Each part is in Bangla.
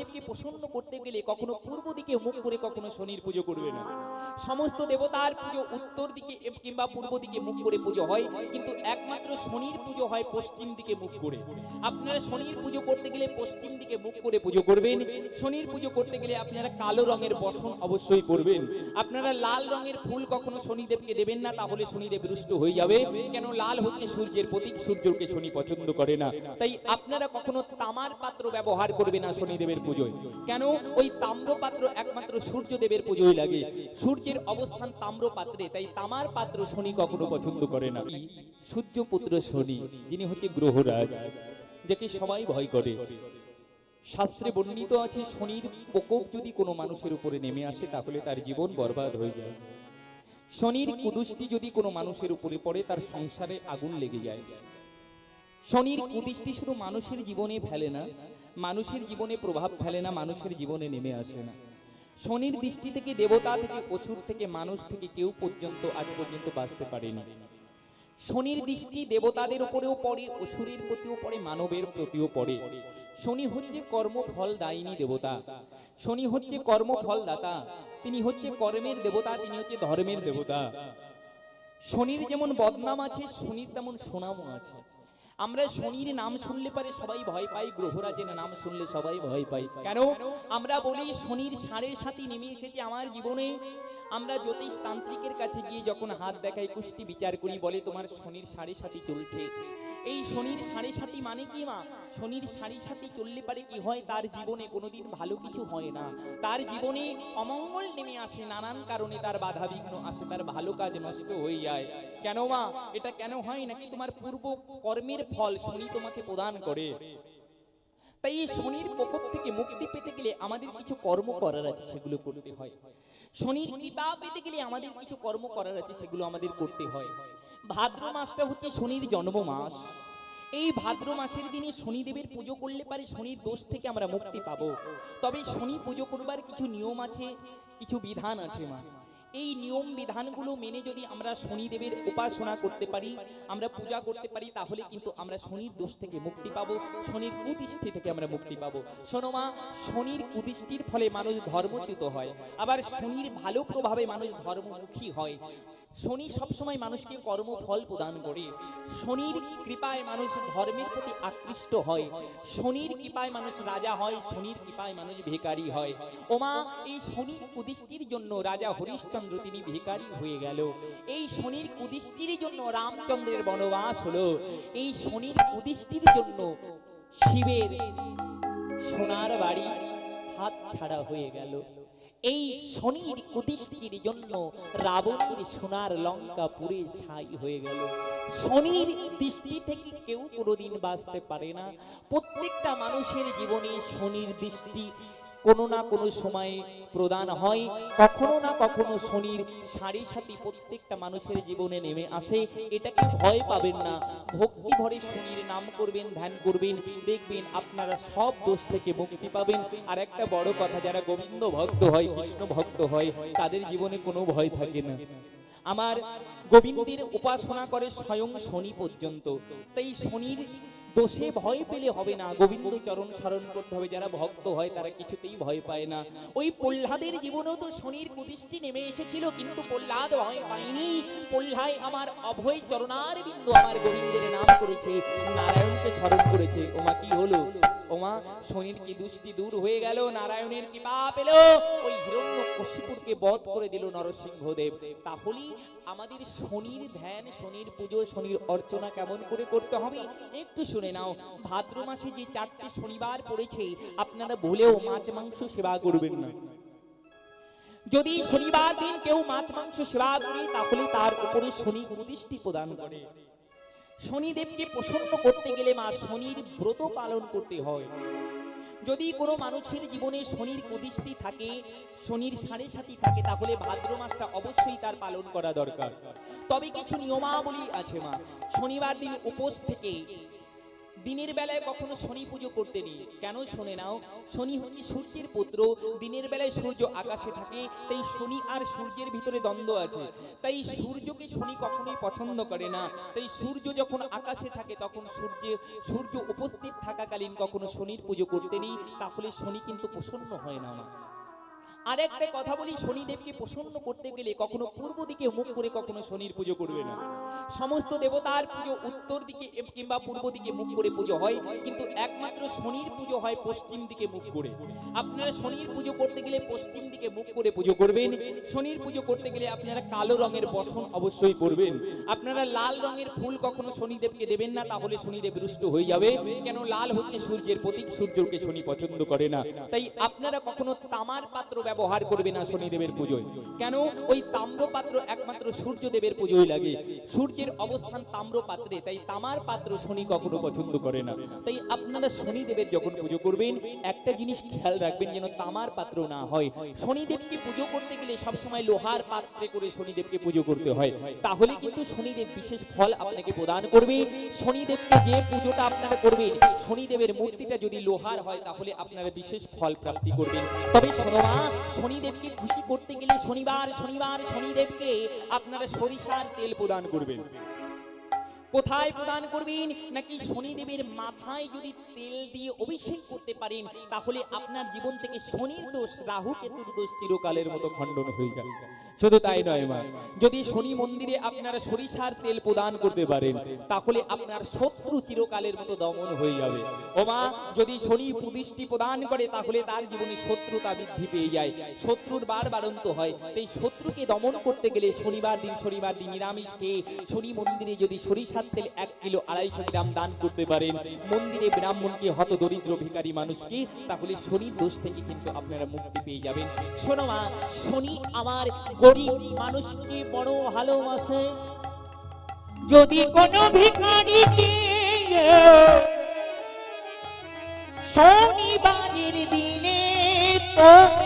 শনিদেবকে প্রসন্ন করতে গেলে কখনো পূর্ব দিকে মুখ করে কখনো শনির পুজো করবে না। সমস্ত দেবতার পুজো উত্তর দিকে কিংবা পূর্ব দিকে মুখ করে পুজো হয়, কিন্তু একমাত্র শনির পুজো হয় পশ্চিম দিকে মুখ করে। আপনারা শনির পুজো করতে গেলে পশ্চিম দিকে মুখ করে পুজো করবেন। শনির পুজো করতে গেলে আপনারা কালো রঙের বসন অবশ্যই করবেন আপনারা লাল রঙের ফুল কখনো শনিদেবকে দেবেন না, তাহলে শনিদেব রুষ্ট হয়ে যাবে। কেন লাল হচ্ছে সূর্যের প্রতীক, সূর্যকে শনি পছন্দ করে না। তাই আপনারা কখনো তামার পাত্র ব্যবহার করবে না শনিদেবের পুজোয়। কেন? ওই তাম্র পাত্র একমাত্র সূর্যদেবের পুজোয় লাগে। সূর্যের অবস্থান তাম্র পাত্রে তাই তামার পাত্র শনি কখনো পছন্দ করে না। সূর্যপুত্র শনি, যিনি হচ্ছে গ্রহরাজ, যাকে সবাই ভয় করে। শাস্ত্রে বর্ণিত আছে, শনির প্রকোপ যদি কোনো মানুষের উপরে নেমে আসে, তাহলে তার জীবন বরবাদ হয়ে যায়। শনির কুদুষ্টি যদি কোনো মানুষের উপরে পড়ে, তার সংসারে আগুন লেগে যায়। শনির কুদৃষ্টি শুধু মানুষের জীবনে ফেলে না মানুষের জীবনে প্রভাব ফেলে না, মানুষের জীবনে নেমে আসে না। শনির দৃষ্টি থেকে দেবতা থেকে অসুর থেকে মানুষ থেকে কেউ পর্যন্ত আজ পর্যন্ত বাঁচতে পারেনি। শনির দৃষ্টি দেবতাদের উপরেও পড়ে, অসুরের প্রতিও পড়ে, মানবের প্রতিও পড়ে। শনি হচ্ছে কর্মফল দায়িনী দেবতা। শনি হচ্ছে কর্মফল দাতা। তিনি হচ্ছে কর্মের দেবতা, তিনি হচ্ছে ধর্মের দেবতা। শনির যেমন বদনাম আছে, শনির তেমন সুনামও আছে। আমরা শনির নাম শুনলে পারে সবাই ভয় পাই গ্রহরাজের নাম শুনলে সবাই ভয় পাই কেন? আমরা বলি শনির সাড়ে সাথী নেমে এসেছে আমার জীবনে। আমরা জ্যোতিষ তান্ত্রিকের কাছে গিয়ে যখন হাত দেখাই, কুষ্টি বিচার করি, বলে তোমার শনির সাড়ে সাথী চলছে। এই শনির সাড়ে সাথী মানে কি মা? শনির সাড়ে সাথী চললে পারে কি হয়? তার জীবনে কোনোদিন ভালো কিছু হয় না। তার জীবনে অমঙ্গল নেমে আসে, নানান কারণে তার বাধা বিঘ্ন আসে, তার ভালো কাজ নষ্ট হয়ে যায়। কেন মা? এটা কেন হয় নাকি? তোমার পূর্ব কর্মের ফল শনি তোমাকে প্রদান করে। তাই এই শনির প্রকোপ থেকে মুক্তি পেতে গেলে আমাদের কিছু কর্ম করার আছে, সেগুলো করতে হয়। শনির কৃপা পেতে গেলে আমাদের কিছু কর্ম করার আছে, সেগুলো আমাদের করতে হয়। ভাদ্র মাসটা হচ্ছে শনির জন্ম মাস এই ভাদ্র মাসের দিনে শনিদেবের পুজো করলে পারে শনির দোষ থেকে আমরা মুক্তি পাবো। তবে শনি পুজো করবার কিছু নিয়ম আছে, কিছু বিধান আছে মা। এই নিয়ম বিধানগুলো মেনে যদি আমরা শনিদেবের উপাসনা করতে পারি, আমরা পূজা করতে পারি, তাহলে কিন্তু আমরা শনির দোষ থেকে মুক্তি পাবো, শনির কুদৃষ্টি থেকে আমরা মুক্তি পাবো। শোনোমা শনির কুদৃষ্টির ফলে মানুষ ধর্মচ্যুত হয়, আবার শনির ভালো প্রভাবে মানুষ ধর্মমুখী হয়। শনি সবসময় মানুষকে কর্মফল প্রদান করে। শনির কৃপায় মানুষ ধর্মের প্রতি আকৃষ্ট হয়। শনির কৃপায় মানুষ রাজা হয়, শনির কৃপায় মানুষ ভিখারি হয়। ওমা, এই শনির কুদৃষ্টির জন্য রাজা হরিশ্চন্দ্র তিনি ভিখারি হয়ে গেল। এই শনির কুদৃষ্টির জন্য রামচন্দ্রের বনবাস হলো। এই শনির কুদৃষ্টির জন্য শিবের সোনার বাড়ি হাত ছাড়া হয়ে গেল। এই শনির কুদৃষ্টির জন্য রাবণের সোনার লঙ্কা পুড়ে ছাই হয়ে গেল। শনির দৃষ্টি থেকে কেউ কোনোদিন বাঁচতে পারে না। প্রত্যেকটা মানুষের জীবনে শনির দৃষ্টি কোনো না কোনো সময়ে প্রদান হয়। কখনো না কখনো শনির সাড়ে সাথে প্রত্যেকটা মানুষের জীবনে নেমে আসে। এটাকে ভয় পাবেন না। ভক্তি ভরে শনির নাম করবেন, ধ্যান করবেন, দেখবেন আপনারা সব দোষ থেকে মুক্তি পাবেন। আর একটা বড় কথা, যারা গোবিন্দ ভক্ত হয়, কৃষ্ণ ভক্ত হয়, তাদের জীবনে কোনো ভয় থাকে না। আমার গোবিন্দের উপাসনা করে স্বয়ং শনি পর্যন্ত। তাই শনির দোষে ভয় পেলে হবে না। গোবিন্দ চরণ স্মরণ করতে হবে। যারা ভক্ত হয়, তারা কিছুতেই ভয় পায় না। ওই প্রহ্লাদের জীবনেও তো শনির কুদৃষ্টি নেমে এসেছিল, কিন্তু প্রহ্লাদ ভয় পায়নি। প্রহ্লায় আমার অভয় চরণার বিন্দু আমার গোবিন্দের নাম করেছে। নারায়ণকে স্মরণ করেছে। ওমা, কি হলো? ওমা, শনির কি দুষ্টি দূর হয়ে গেল? নারায়ণের কৃপা পেল? ওই হিরণ্য কশিপুরকে বধ করে দিল নরসিংহদেব। তাহলে আমাদের শনির ধ্যান, শনির পুজো, শনির অর্চনা কেমন করে করতে হবে? একটু শুনে নাও। ভাদ্র মাসে যে চারটে শনিবার পড়েছে, আপনারা ভুলেও মাছ, মাংস সেবা করবেন না। যদি শনিবার দিন কেউ মাছ, মাংস সেবা করে, তাহলে তার উপরে শনি কুদৃষ্টি প্রদান করে। শনিদেবকে প্রসন্ন করতে গেলে মা শনির ব্রত পালন করতে হয়। যদি কোনো মানুষের জীবনে শনির কুদৃষ্টি থাকে, শনির সাড়ে সাথী থাকে, তাহলে ভাদ্র মাসটা অবশ্যই তার পালন করা দরকার। তবে কিছু নিয়মাবলী আছে মা। শনিবার দিন উপোস থেকে দিনের বেলায় কখনো শনি পুজো করতে নেই। কেন শোনে নাও? শনি হচ্ছে সূর্যের পুত্র। দিনের বেলায় সূর্য আকাশে থাকে, তাই শনি আর সূর্যের ভিতরে দ্বন্দ্ব আছে। তাই সূর্যকে শনি কখনোই পছন্দ করে না। তাই সূর্য যখন আকাশে থাকে, তখন সূর্যে, সূর্য উপস্থিত থাকাকালীন কখনো শনির পুজো করতে নেই। তাহলে শনি কিন্তু প্রসন্ন হয় না আর একটা কথা বলি, শনিদেবকে প্রসন্ন করতে গেলে কখনো পূর্ব দিকে মুখ করে কখনো শনির পুজো করবে না। সমস্ত দেবতার পুজো উত্তর দিকে কিংবা পূর্ব দিকে মুখ করে পুজো হয়, কিন্তু একমাত্র শনির পুজো হয় পশ্চিম দিকে মুখ করে। আপনারা শনির পুজো করতে গেলে পশ্চিম দিকে মুখ করে পুজো করবেন, শনির পুজো করতে গেলে আপনারা কালো রঙের বসন অবশ্যই করবেন আপনারা লাল রঙের ফুল কখনো শনিদেবকে দেবেন না, তাহলে শনিদেব রুষ্ট হয়ে যাবে। কেন লাল হচ্ছে সূর্যের প্রতীক, সূর্যকে শনি পছন্দ করে না। তাই আপনারা কখনো তামার পাত্র ব্যবহার করবে না শনিদেবের পুজোয়। কেন? ওই তাম্র পাত্র একমাত্র সূর্যদেবের পুজোয় লাগে। সূর্যের অবস্থান তাম্র পাত্রে তাই তামার পাত্র শনি কখনো পছন্দ করে না। তাই আপনারা শনিদেবের যখন পুজো করবেন, একটা জিনিস খেয়াল রাখবেন যেন তামার পাত্র না হয়। শনিদেবকে পুজো করতে গেলে সবসময় লোহার পাত্রে করে শনিদেবকে পুজো করতে হয়। তাহলে কিন্তু শনিদেব বিশেষ ফল আপনাকে প্রদান করবে। শনিদেবকে যে পুজোটা আপনারা করবেন, শনিদেবের মূর্তিটা যদি লোহার হয়, তাহলে আপনারা বিশেষ ফল প্রাপ্তি করবেন। তবে শোনোমা শনিদেবকে খুশি করতে গেলে শনিবার শনিবার শনিদেবকে আপনারা সরিষার তেল প্রদান করবেন। কোথায় প্রদান করবেন? নাকি শনিদেবের মাথায় যদি তেল দিয়ে অভিষেক করতে পারেন, তাহলে আপনার জীবন থেকে শনির দোষ, রাহু কেতুর দোষ চিরকালের মতো খণ্ডন হয়ে যাবে। শুধু তাই নয় মা, যদি শনি মন্দিরে আপনারা সরিষার তেল প্রদান করতে পারেন, তাহলে আপনার শত্রু চিরকালের মতো দমন হয়ে যাবে। ও মা, যদি শনি পুদিষ্টি প্রদান করে, তাহলে তার জীবনে শত্রুতা বৃদ্ধি পেয়ে যায়। শত্রুর বার বারন্ত হয়। তাই শত্রুকে দমন করতে গেলে শনিবার দিন শনিবার দিন নিরামিষ খেয়ে শনি মন্দিরে যদি সরিষার তেল এক কিলো আড়াইশো গ্রাম দান করতে পারেন। মন্দিরে ব্রাহ্মণকে হত দরিদ্র ভিখারি মানুষকে, তাহলে শনির দোষ থেকে কিন্তু আপনারা মুক্তি পেয়ে যাবেন। শোনো মা, শনি আমার গরিব মানুষকে বড় ভালোবাসে। যদি কোনো ভিখারিকে, শনিবারের দিনে তোমরা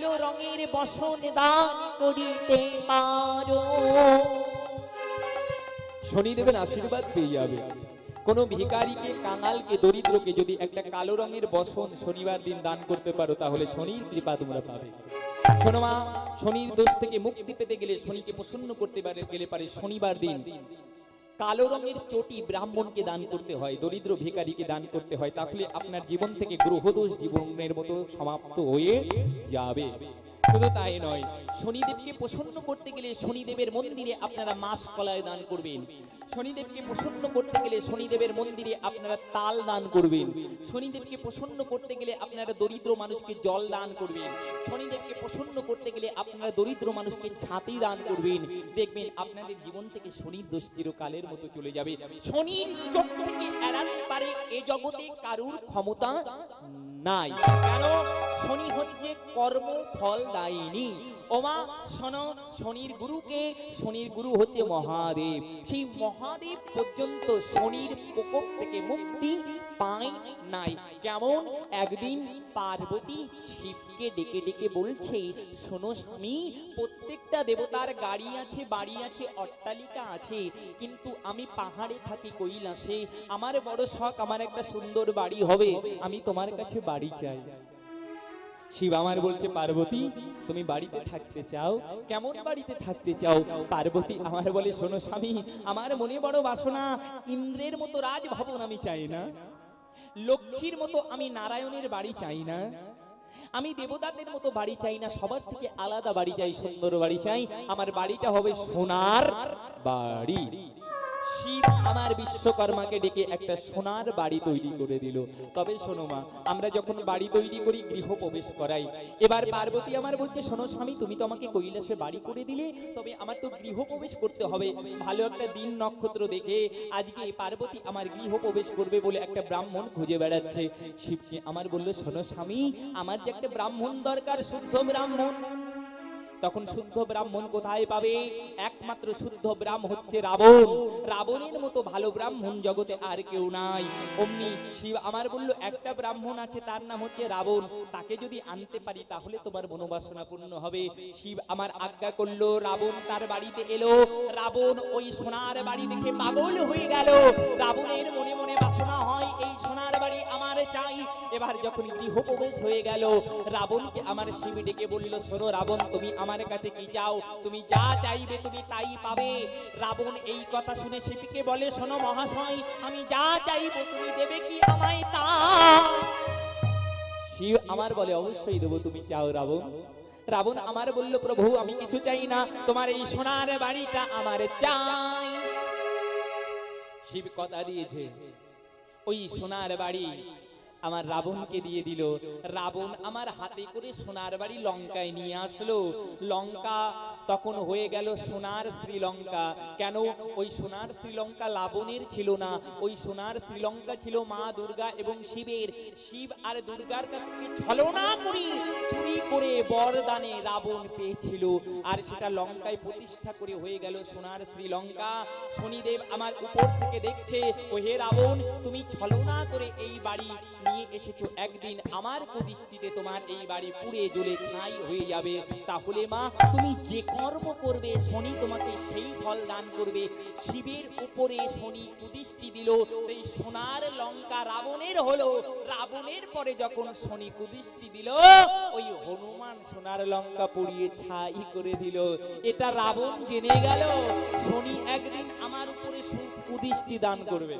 কালো রঙের বসন দান করিতে পারো। শনিদেবের আশীর্বাদ পেয়ে যাবে। কোন ভিখারিকে, কাঙালকে, দরিদ্রকে যদি একটা কালো রঙের বসন শনিবার দিন দান করতে পারো, তাহলে শনির কৃপা তোমরা পাবে। শোনো মা, শনির দোষ থেকে মুক্তি পেতে গেলে শনিকে প্রসন্ন করতে পারে গেলে পারে শনিবার দিন। কালো রঙের চটি ব্রাহ্মণকে দান করতে হয়, দরিদ্র ভিকারীকে দান করতে হয়, তাহলে আপনার জীবন থেকে গ্রহদোষ জীবনের মতো সমাপ্ত হয়ে যাবে। শুধু তাই নয়, শনিদেবকে প্রসন্ন করতে গেলে শনিদেবের মন্দিরে আপনারা মাস কলায় দান করবেন। শনিদেবকে প্রসন্ন করতে গেলে শনিদেবের মন্দিরে আপনারা তাল দান করবেন। শনিদেবকে প্রসন্ন করতে গেলে আপনারা দরিদ্র মানুষকে জল দান করবেন। শনিদেবকে প্রসন্ন করতে গেলে আপনারা দরিদ্র মানুষকে ছাতি দান করবেন। দেখবেন আপনাদের জীবন থেকে শনির দোষ চিরকালের মতো চলে যাবে। শনির চোখ থেকে এড়াতে পারে এ জগতে কারুর ক্ষমতা নাই। কেন? শনি হচ্ছে কর্ম ফল দায়িনী। ওমা, শোনো, শনির গুরুকে, শনির গুরু হচ্ছে মহাদেব। সেই মহাদেব পর্যন্ত শনির প্রকোপ থেকে মুক্তি পায় নাই। কেমন? একদিন পার্বতী শিবকে ডেকে ডেকে বলছে, শোনো স্বামী, প্রত্যেকটা দেবতার গাড়ি আছে, বাড়ি আছে, অট্টালিকা আছে, কিন্তু আমি পাহাড়ে থাকি কৈলাসে। আমার বড় শখ, আমার একটা সুন্দর বাড়ি হবে। আমি তোমার কাছে বাড়ি চাই। শিব আমার বলছে, পার্বতী, তুমি বাড়িতে থাকতে চাও? কেমন বাড়িতে থাকতে চাও? পার্বতী, আমার বলে, শোনো স্বামী, আমার মনে বড় বাসনা, ইন্দ্রের মতো রাজভবন আমি চাই না। লক্ষ্মীর মতো আমি নারায়ণের বাড়ি চাই না। আমি দেবতাদের মতো বাড়ি চাই না, সবার থেকে আলাদা বাড়ি চাই, সুন্দর বাড়ি চাই। আমার বাড়িটা হবে সোনার বাড়ি। শিব আমার বিশ্বকর্মাকে ডেকে একটা সোনার বাড়ি তৈরি করে দিল। তবে শোনো মা, আমরা যখন বাড়ি তৈরি করি গৃহ প্রবেশ করাই। এবার পার্বতী আমার বলছে, শোনো স্বামী, তুমি তো আমাকে কৈলাসে বাড়ি করে দিলে, তবে আমার তো গৃহ প্রবেশ করতে হবে। ভালো একটা দিন নক্ষত্র দেখে আজকে পার্বতী আমার গৃহ প্রবেশ করবে বলে একটা ব্রাহ্মণ খুঁজে বেড়াচ্ছে। শিবকে আমার বলল, শোনো স্বামী, আমার যে একটা ব্রাহ্মণ দরকার, শুদ্ধ ব্রাহ্মণ। তখন শুদ্ধ ব্রাহ্মণ কোথায় পাবে? একমাত্র শুদ্ধ ব্রাহ্ম হচ্ছে রাবণ। রাবণের মতো ভালো ব্রাহ্মণ জগতে আর কেউ নাই। অমনি শিব আমার বলল, একটা ব্রাহ্মণ আছে, তার নাম হচ্ছে রাবণ। তাকে যদি আনতে পারি, তাহলে তোমার মনোবাসনা পূর্ণ হবে। শিব আমার আজ্ঞা করল, রাবণ তার বাড়িতে এলো। রাবণ ওই সোনার বাড়ি দেখে পাগল হয়ে গেল। রাবণের মনে মনে বাসনা হয়, এই সোনার বাড়ি আমার চাই। এবার যখন গৃহপ্রবেশ হয়ে গেল, রাবণকে আমার শিব ডেকে বলল, শোনো রাবণ, তুমি আমার কাছে কি চাও? তুমি যা চাইবে তুমি তাই পাবে। রাবণ এই কথা শুনে শিবকে বলে, শোনো মহাশয়, আমি যা চাইব তুমি দেবে কি আমায় তা? শিব আমার বলে, অবশ্যই দেবো, তুমি চাও রাবণ? রাবণ আমার বলল, প্রভু, আমি কিছু চাই না। তোমার এই সোনার বাড়িটা আমার চাই। শিব কথা দিয়েছে, ওই সোনার বাড়ি আমার রাবণকে দিয়ে দিল। রাবণ আমার হাতে করে সোনার বাড়ি লঙ্কায় নিয়ে আসলো। লঙ্কা তখন হয়ে গেল সোনার শ্রীলঙ্কা। কেন? ওই সোনার শ্রীলঙ্কা লাবণের ছিল না। ওই সোনার শ্রীলঙ্কা ছিল মা দুর্গা এবং শিবের। শিব আর দুর্গার কাছ ছলনা করে, চুরি করে বরদানে রাবণ পেয়েছিল। আর সেটা লঙ্কায় প্রতিষ্ঠা করে হয়ে গেল সোনার শ্রীলঙ্কা। শনিদেব আমার উপর থেকে দেখছে ও হে রাবণ, তুমি ছলনা করে এই বাড়ি নিয়ে এসেছ একদিন আমার কুদৃষ্টিতে তোমার এই বাড়ি পুড়ে জ্বলে ছাই হয়ে যাবে। তাহলে মা, তুমি যে কর্ম করবে, শনি তোমাকে সেই ফল দান করবে। শিবের উপরে শনি কুদৃষ্টি দিল, এই সোনার লঙ্কা রাবণের হলো। রাবণের পরে যখন শনি কুদৃষ্টি দিল, ওই হনুমান সোনার লঙ্কা পুড়িয়ে ছাই করে দিল। এটা রাবণ জেনে গেল, শনি একদিন আমার উপরে কুদৃষ্টি দান করবে।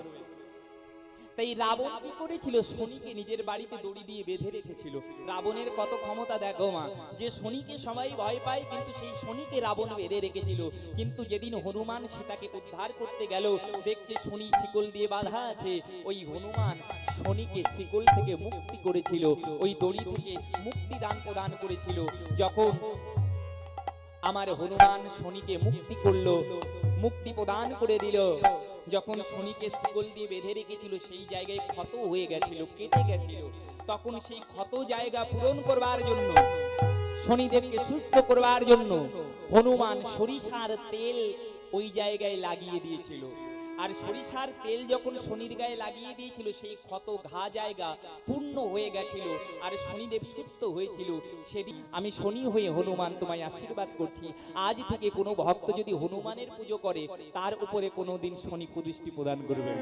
তাই রাবণ কি করেছিল? শনিকে নিজের বাড়িতে দড়ি দিয়ে বেঁধে রেখেছিল। রাবণের কত ক্ষমতা দেখো মা। যে শনিকে সবাই ভয় পায়, কিন্তু সেই শনিকে রাবণ বেঁধে রেখেছিল। কিন্তু যেদিন হনুমান সেটাকে উদ্ধার করতে গেল, দেখছে শনি শিকল দিয়ে বাধা আছে। ওই হনুমান শনিকে শিকল থেকে মুক্তি করেছিল। ওই দড়ি থেকে মুক্তি দান প্রদান করেছিল। যখন আমার হনুমান শনিকে মুক্তি করল, মুক্তি প্রদান করে দিল যখন শনিকে শিকল দিয়ে বেঁধে রেখেছিল, সেই জায়গায় ক্ষত হয়ে গেছিল, কেটে গেছিল। তখন সেই ক্ষত জায়গা পূরণ করবার জন্য, শনিদেবকে সুস্থ করবার জন্য হনুমান সরিষার তেল ওই জায়গায় লাগিয়ে দিয়েছিল। আর সরিষার তেল যখন শনির গায়ে লাগিয়ে দিয়েছিল, সেই ক্ষত ঘা জায়গা পূর্ণ হয়ে গেছিল আর শনিদেব সুস্থ হয়েছিল। সেদিন আমি শনি হয়ে হনুমান তোমায় আশীর্বাদ করছি। আজ থেকে কোনো ভক্ত যদি হনুমানের পুজো করে, তার উপরে কোনোদিন শনি কুদৃষ্টি প্রদান করবে।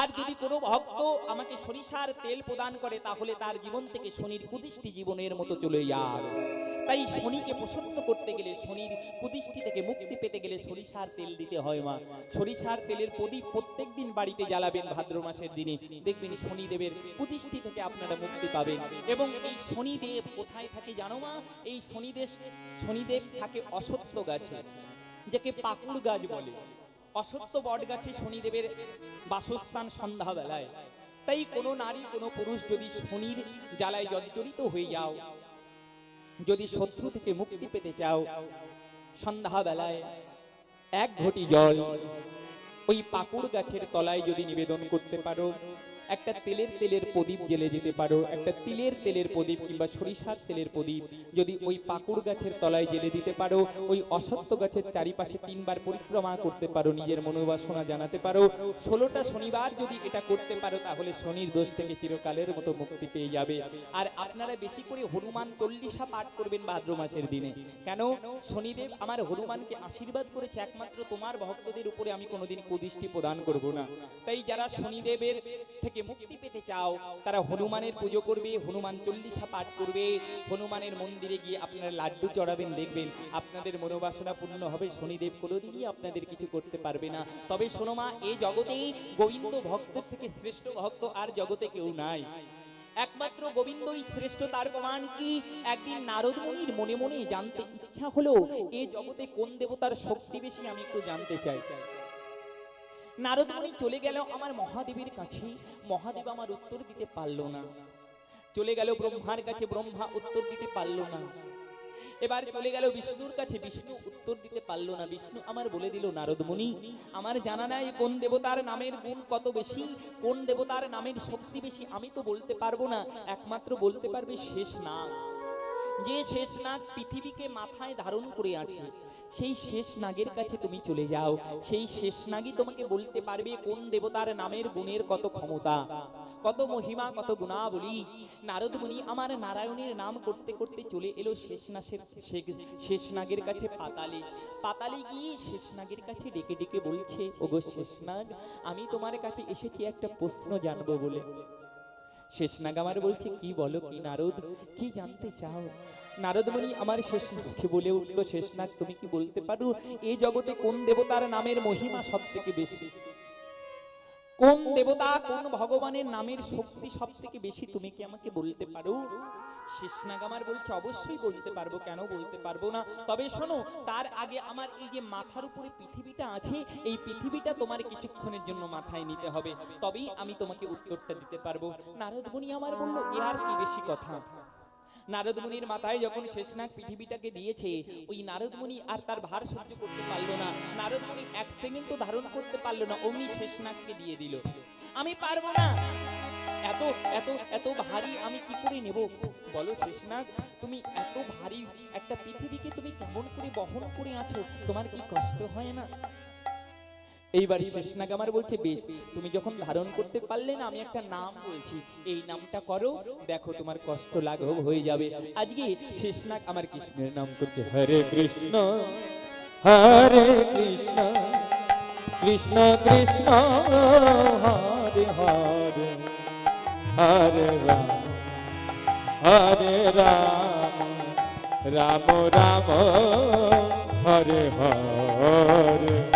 আর যদি কোনো ভক্ত আমাকে সরিষার তেল প্রদান করে, তাহলে তার জীবন থেকে শনির কুদৃষ্টি জীবনের মতো চলে যাবে। তাই শনিকে প্রসন্ন করতে গেলে শনির কুদৃষ্টি থেকে মুক্তি পেতে গেলে সরিষার তেল দিতে হয় মা। সরিষার তেলের প্রদীপ প্রত্যেক দিন বাড়িতে জ্বালাবেন ভাদ্র মাসের দিনে। দেখবেন শনিদেবের কুদৃষ্টি থেকে আপনারা মুক্তি পাবেন। এবং এই শনিদেব কোথায় থাকে জানো মা? এই শনিদেব শনিদেব থাকে অসত্য গাছে, যাকে পাকুড় গাছ বলে। অসত্য বট গাছে শনিদেবের বাসস্থান সন্ধ্যাবেলায়। তাই কোনো নারী, কোনো পুরুষ যদি শনির জ্বালায় জর্জরিত হয়ে যাও যদি শত্রু থেকে মুক্তি পেতে চাও, সন্ধ্যাবেলায় এক ঘটি জল ওই পাকুড় গাছের তলায় যদি নিবেদন করতে পারো। একটা তেলের তেলের প্রদীপ জেলে যেতে পারো, একটা তিলের তেলের প্রদীপ কিংবা সরিষার তেলের প্রদীপ। যদি ওই পাকুড় গাছের তলায় জেলে দিতে পারো, ওই অসত্য গাছের চারিপাশে তিনবার পরিক্রমা করতে পারো, নিজের মনোবাসনা জানাতে পারো। ষোলোটা শনিবার যদি এটা করতে পারো, তাহলে শনির দোষ থেকে চিরকালের মতো মুক্তি পেয়ে যাবে। আর আপনারা বেশি করে হনুমান চল্লিশা পাঠ করবেন ভাদ্র মাসের দিনে। কেন? শনিদেব আমার হনুমানকে আশীর্বাদ করেছে, একমাত্র তোমার ভক্তদের উপরে আমি কোনোদিন কুদৃষ্টি প্রদান করব না। তাই যারা শনিদেবের থেকে মুক্তি পেতে চাও, তারা হনুমানের পুজো করবে, হনুমান চল্লিশা পাঠ করবে, হনুমানের মন্দিরে গিয়ে আপনারা লাড্ডু চড়াবেন, দেখবেন আপনাদের মনোবাসনা পূর্ণ হবে, শনিদেব কোনোদিনই আপনাদের কিছু করতে পারবে না। তবে শোনোমা এই জগতেই গোবিন্দ ভক্তের থেকে শ্রেষ্ঠ ভক্ত আর জগতে কেউ নাই। একমাত্র গোবিন্দই শ্রেষ্ঠ, তার প্রমাণ কি? একদিন নারদ মুনির মনে মনে জানতে ইচ্ছা হলো এই জগতে কোন দেবতার শক্তি বেশি আমি একটু জানতে চাই। নারদ মুনি চলে গেল আমার মহাদেবের কাছে। মহাদেব আমার উত্তর দিতে পারল না। চলে গেল ব্রহ্মার কাছে, ব্রহ্মা উত্তর দিতে পারল না। এবার চলে গেল বিষ্ণুর কাছে, বিষ্ণু উত্তর দিতে পারল না। বিষ্ণু আমার বলে দিল নারদ মুনি আমার জানা নাই কোন দেবতার নামের গুণ কত বেশি, কোন দেবতার নামের শক্তি বেশি, আমি তো বলতে পারব না। একমাত্র বলতে পারবে শেষ না যে শেষ নাগ পৃথিবীকে মাথায় ধারণ করে আছে সেই শেষ নাগের কাছে তুমি চলে যাও। সেই শেষ নাগই তোমাকে বলতে পারবে কোন দেবতার নামের গুণের কত ক্ষমতা, কত মহিমা, কত গুণাবলী। নারদ মুনি আমার নারায়ণের নাম করতে করতে চলে এলো শেষনাশের শেষ নাগের কাছে পাতালে। পাতালে গিয়ে শেষ নাগের কাছে ডেকে ডেকে বলছে, ওগো শেষ নাগ, আমি তোমার কাছে এসেছি একটা প্রশ্ন জানব বলে। শেষনাগ আমার বলছে, কি বলো কি নারদ, কি জানতে চাও? নারদমণি, আমার শেষনাগকে বলে উঠল শেষনাগ তুমি কি বলতে পারো? এই জগতে কোন দেবতার নামের মহিমা সব থেকে বেশি? কোন দেবতা, কোন ভগবানের নামের শক্তি সব থেকে বেশি? তুমি কি আমাকে বলতে পারো? শেষনাগ আমার বলছে, অবশ্যই বলতে পারব। কেন বলতে পারব না? তবে শোনো, তার আগে আমার এই যে মাথার উপরে পৃথিবীটা আছে, এই পৃথিবীটা তোমার কিছুক্ষণের জন্য মাথায় নিতে হবে। তবেই আমি তোমাকে উত্তরটা দিতে পারব। নারদমণি আমার বলল, এ আর কি বেশি কথা? নারদমুনির মাথায় যখন শেষনাগ পৃথিবীটাকে দিয়েছে, ওই নারদমুনি আর তার ভার সহ্য করতে পারল না। নারদমুনি এক সেকেন্ডও ধারণ করতে পারল না, অমনি শেষনাগকে দিয়ে দিল। আমি পারব না। এত এত এত ভারী আমি কি করে নেব? বলো শেষনাগ তুমি এত ভারী একটা পৃথিবীকে তুমি কেমন করে বহন করে আছো? তোমার কি কষ্ট হয় না? এইবার শেষনাগ আমার বলছে, বেশ, তুমি যখন ধারণ করতে পারলে না, আমি একটা নাম বলছি। এই নামটা করো, দেখো তোমার কষ্ট লাঘব হয়ে যাবে। আজকে শেষনাগ আমার কৃষ্ণের নাম করছে, হরে কৃষ্ণ হরে কৃষ্ণ কৃষ্ণ কৃষ্ণ, হরে হরে হরে রাম হরে রাম রাম রাম, হরে হরে।